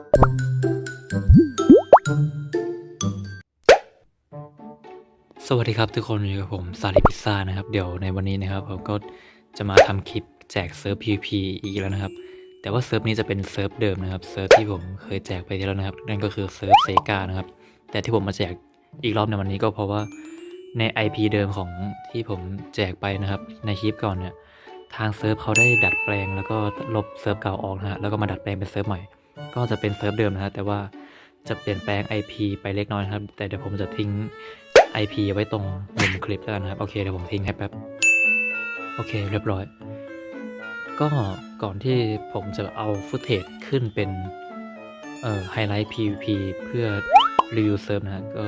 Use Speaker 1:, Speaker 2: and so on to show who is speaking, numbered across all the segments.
Speaker 1: สวัสดีครับทุกคนอยู่กับผมซาริพิซซ่านะครับ เดี๋ยวในวันนี้นะครับผมก็จะมาทำคลิปแจกเซิร์ฟ PVP อีกแล้วนะครับ แต่ว่าเซิร์ฟนี้จะเป็นเซิร์ฟเดิมนะครับเซิร์ฟที่ผมเคยแจกไปที่แล้วนะครับ นั่นก็คือเซิร์ฟเซกานะครับ แต่ที่ผมมาแจกอีกรอบในวันนี้ก็เพราะว่าใน IP เดิมของที่ผมแจกไปนะครับ ในคลิปก่อนเนี่ยทางเซิร์ฟเขาได้ดัดแปลงแล้วก็ลบเซิร์ฟเก่าออกนะฮะแล้วก็มาดัดแปลงเป็นเซิร์ฟใหม่ ก็จะเป็นเซิร์ฟเดิมนะฮะแต่ว่าจะเปลี่ยนแปลง IP ไปเล็กน้อยครับ แต่เดี๋ยวผมจะทิ้ง IP ไว้ตรงมุมคลิปแล้วกันนะครับ โอเคเดี๋ยวผมทิ้งให้แป๊บ โอเคเรียบร้อย ก็ก่อนที่ผมจะเอาฟุตเทจขึ้นเป็นเอ่อไฮไลท์ PVP เพื่อรีวิวเซิร์ฟนะฮะก็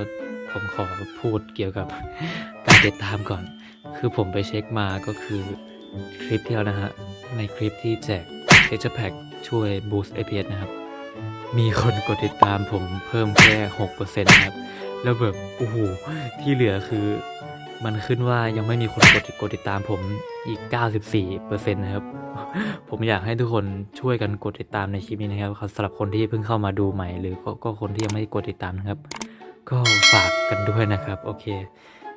Speaker 1: ผมขอพูดเกี่ยวกับการติดตามก่อน คือผมไปเช็คมาก็คือคลิปที่แล้วนะฮะ ในคลิปที่แจก Texture Pack ช่วย Boost APS นะครับ มีคนกดติดตามผมเพิ่มแค่6%นะครับ แล้วแบบโอ้โหที่เหลือคือมันขึ้นว่ายังไม่มีคนกดกดติดตามผมอีก 94%นะครับ ผมอยากให้ทุกคนช่วยกันกดติดตามในคลิปนี้นะครับสำหรับคนที่เพิ่งเข้ามาดูใหม่ หรือก็ก็คนที่ยังไม่กดติดตามนะครับ ก็ฝากกันด้วยนะครับ โอเค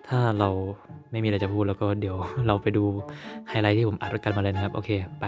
Speaker 1: ถ้าเราไม่มีอะไรจะพูดแล้วก็เดี๋ยวเราไปดูไฮไลท์ที่ผมอัดกันมาเลยนะครับ โอเค ไป